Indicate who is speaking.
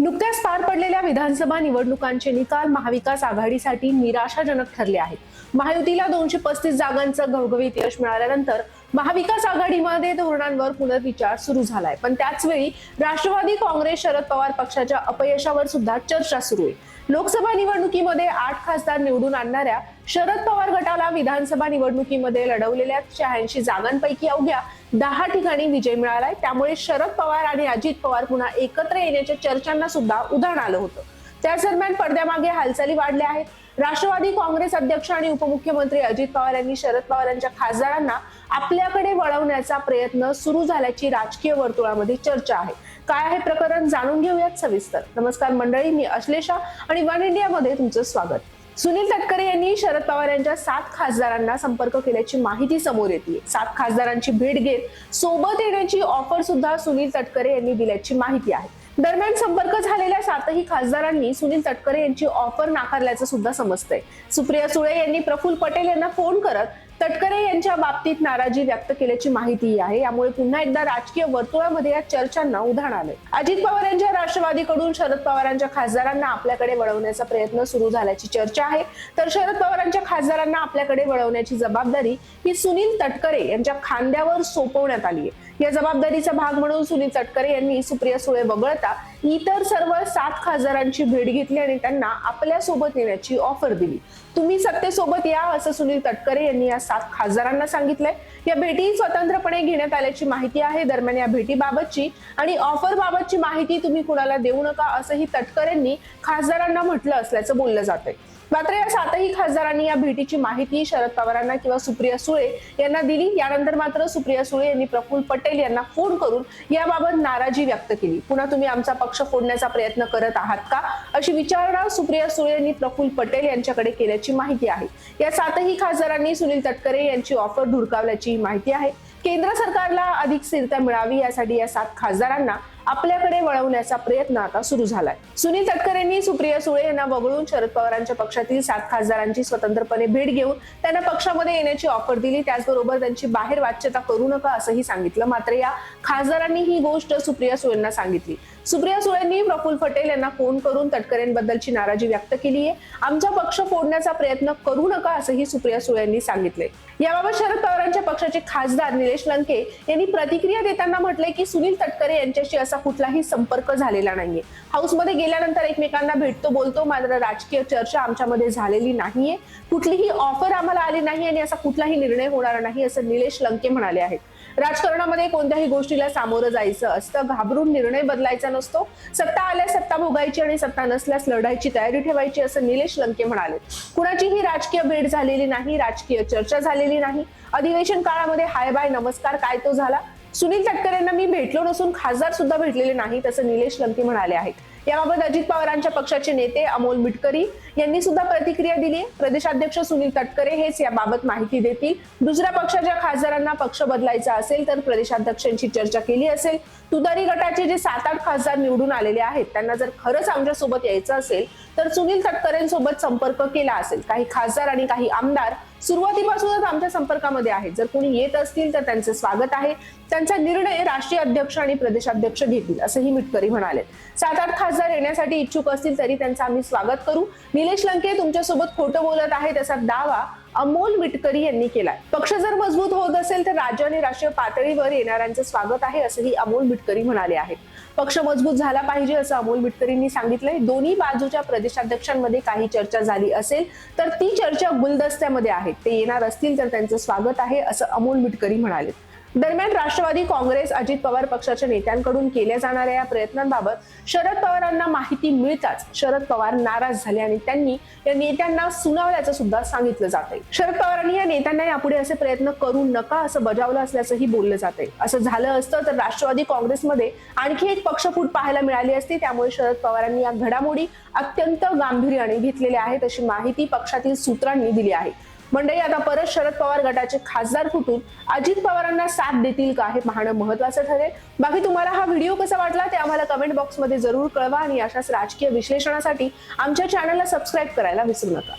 Speaker 1: नुकत्याच पार पडलेल्या विधानसभा निवडणुकांचे निकाल महाविकास आघाडीसाठी निराशाजनक ठरले आहेत. महायुतीला दोनशे पस्तीस जागांचं घवघवीत यश मिळाल्यानंतर महाविकास आघाडीमध्ये धोरणांवर पुनर्विचार सुरू झालाय. पण त्याचवेळी राष्ट्रवादी काँग्रेस शरद पवार पक्षाच्या अपयशावर सुद्धा चर्चा सुरू आहे. लोकसभा निवडणुकीमध्ये आठ खासदार निवडून आणणाऱ्या शरद पवार गटाला विधानसभा निवडणुकीमध्ये लढवलेल्या शहाऐंशी जागांपैकी अवघ्या दहा ठिकाणी विजय मिळालाय. त्यामुळे शरद पवार आणि अजित पवार पुन्हा एकत्र येण्याच्या चर्चांना सुद्धा उधाण आलं होतं. त्याच दरम्यान पडद्यामागे हालचाली वाढल्या आहेत. राष्ट्रवादी काँग्रेस अध्यक्ष आणि उपमुख्यमंत्री अजित पवार यांनी शरद पवार यांच्या खासदारांना आपल्याकडे वळवण्याचा प्रयत्न सुरू झाल्याची राजकीय वर्तुळामध्ये चर्चा आहे. काय आहे प्रकरण जाणून घेऊयात सविस्तर. नमस्कार मंडळी मी अश्लेषा आणि वन इंडियामध्ये तुमचं स्वागत. सुनील तटकरे यांनी शरद पवार यांच्या सात खासदारांना संपर्क केल्याची माहिती समोर येते. सात खासदारांची भेट घेत सोबत येण्याची ऑफर सुद्धा सुनील तटकरे यांनी दिल्याची माहिती आहे. दरम्यान संपर्क झालेल्या सातही खासदारांनी सुनील तटकरे यांची ऑफर नाकारल्याचं सुद्धा समजतंय. सुप्रिया सुळे यांनी प्रफुल्ल पटेल यांना फोन करत तटकरे यांच्या बाबतीत नाराजी व्यक्त केल्याची माहिती आहे. यामुळे पुन्हा एकदा राजकीय वर्तुळामध्ये या चर्चांना उधाण आले अजित पवार यांच्या राष्ट्रवादीकडून शरद पवारांच्या खासदारांना आपल्याकडे वळवण्याचा प्रयत्न सुरू झाल्याची चर्चा आहे. तर शरद पवारांच्या खासदारांना आपल्याकडे वळवण्याची जबाबदारी ही सुनील तटकरे यांच्या खांद्यावर सोपवण्यात आली आहे या जबाबदारीचा भाग म्हणून सुनील तटकरे यांनी सुप्रिया सुळे वगळता इतर सर्व सात खासदारांची भेट घेतली आणि त्यांना आपल्यासोबत येण्याची ऑफर दिली. तुम्ही सत्तेसोबत या असं सुनील तटकरे यांनी या सात खासदारांना सांगितलंय. या भेटी स्वतंत्रपणे घेण्यात आल्याची माहिती आहे. दरम्यान या भेटीबाबतची आणि ऑफर बाबतची माहिती तुम्ही कुणाला देऊ नका असंही तटकरेंनी खासदारांना म्हटलं असल्याचं बोललं जातंय. मात्र या सातही खासदारांनी या भेटीची माहिती शरद पवारांना किंवा सुप्रिया सुळे यांना दिली. यानंतर मात्र सुप्रिया सुळे यांनी प्रफुल्ल पटेल यांना फोन करून याबाबत नाराजी व्यक्त केली. पुन्हा तुम्ही आमचा पक्ष फोडण्याचा प्रयत्न करत आहात का? अशी विचारणा सुप्रिया सुळे यांनी प्रफुल्ल पटेल यांच्याकडे केल्याची माहिती आहे. या सातही खासदारांनी सुनील तटकरे यांची ऑफर धुडकावल्याची माहिती आहे. केंद्र सरकारला अधिक स्थिरता मिळावी यासाठी या सात खासदारांना आपल्याकडे वळवण्याचा प्रयत्न आता सुरू झालाय. सुनील तटकरेंनी सुप्रिया सुळे यांना वगळून शरद पवारांच्या पक्षातील सात खासदारांची स्वतंत्रपणे भेट घेऊन त्यांना पक्षामध्ये येण्याची ऑफर दिली. त्याचबरोबर त्यांची बाहेर वाच्यता करू नका असंही सांगितलं. मात्र या खासदारांनी ही गोष्ट सुप्रिया सुळेंना सांगितली. सुप्रिया सुळेंनी प्रफुल्ल पटेल यांना फोन करून तटकरेंबद्दलची नाराजी व्यक्त केली आहे. आमचा पक्ष फोडण्याचा प्रयत्न करू नका असंही सुप्रिया सुळे यांनी सांगितले याबाबत शरद पवारांच्या पक्षाचे खासदार निलेश लंके यांनी प्रतिक्रिया देताना म्हटलंय की सुनील तटकरे यांच्याशी असा कुठलाही संपर्क झालेला नाहीये. हाऊसमध्ये गेल्यानंतर एकमेकांना भेटतो बोलतो मात्र राजकीय चर्चा आमच्यामध्ये झालेली नाहीये. कुठलीही ऑफर आम्हाला आली नाही आणि असा कुठलाही निर्णय होणार नाही असं निलेश लंके म्हणाले आहेत. राजकारणामध्ये कोणत्याही गोष्टीला सामोरं जायचं असतं घाबरून निर्णय बदलायचा नसतो. सत्ता आल्यास सत्ता भोगायची आणि सत्ता नसल्यास लढायची तयारी ठेवायची असं निलेश लंके म्हणाले. कुणाचीही राजकीय भेट झालेली नाही राजकीय चर्चा झालेली नाही. अधिवेशन काळामध्ये हाय बाय नमस्कार काय तो झाला? सुनील तटकरेंना मी भेटलो नसून खासदार सुद्धा भेटलेले नाहीत असं निलेश लंके म्हणाले आहेत. याबाबत अजित पवारांच्या पक्षाचे नेते अमोल मिटकरी यांनी सुद्धा प्रतिक्रिया दिली. प्रदेशाध्यक्ष सुनील तटकरे हेच याबाबत माहिती देतील. दुसऱ्या पक्षाच्या खासदारांना पक्ष बदलायचा असेल तर प्रदेशाध्यक्षांशी चर्चा केली असेल. तुतारी गटाचे जे सात आठ खासदार निवडून आलेले आहेत त्यांना जर खरंच आमच्यासोबत यायचं असेल तर सुनील तटकरेंसोबत संपर्क केला असेल. काही खासदार आणि काही आमदार सुरुवातीपासूनच आमच्या संपर्कामध्ये आहेत. जर कोणी येत असतील तर त्यांचे स्वागत आहे. त्यांचा निर्णय राष्ट्रीय अध्यक्ष आणि प्रदेशाध्यक्ष घेतील असंही मिटकरी म्हणाले. सात आठ खासदार येण्यासाठी इच्छुक असतील तरी त्यांचं आम्ही स्वागत करू. निलेश लंके तुमच्यासोबत खोटं बोलत आहेत असा दावा अमोल मिटकरी यांनी केलाय. पक्ष जर मजबूत होत असेल तर राज्य आणि राष्ट्रीय पातळीवर येणाऱ्यांचं स्वागत आहे असंही अमोल मिटकरी म्हणाले आहेत. पक्ष मजबूत झाला पाहिजे असं अमोल मिटकरींनी सांगितलंय. दोन्ही बाजूच्या प्रदेशाध्यक्षांमध्ये काही चर्चा झाली असेल तर ती चर्चा गुलदस्त्यामध्ये आहे. ते येणार असतील तर त्यांचं स्वागत आहे असं अमोल मिटकरी म्हणाले दरम्यान राष्ट्रवादी काँग्रेस अजित पवार पक्षाच्या नेत्यांकडून केल्या जाणाऱ्या या प्रयत्नांबाबत शरद पवारांना माहिती मिळताच शरद पवार नाराज झाले आणि त्यांनी या नेत्यांना सुनावल्याचं सुद्धा सांगितलं जात आहे शरद पवारांनी या नेत्यांना यापुढे असे प्रयत्न करू नका असं बजावलं असल्याचंही बोललं जात आहे असं झालं असतं तर राष्ट्रवादी काँग्रेसमध्ये आणखी एक पक्षफूट पाहायला मिळाली असती त्यामुळे शरद पवारांनी या घडामोडी अत्यंत गांभीर्याने घेतलेल्या आहेत अशी माहिती पक्षातील सूत्रांनी दिली आहे. मंडळी आता परत शरद पवार गटाचे खासदार फुटून अजित पवारांना साथ देतील का हे पाहणं महत्वाचं ठरेल. बाकी तुम्हाला हा व्हिडिओ कसा वाटला ते आम्हाला कमेंट बॉक्समध्ये जरूर कळवा आणि अशाच राजकीय विश्लेषणासाठी आमच्या चॅनलला सबस्क्राईब करायला विसरू नका.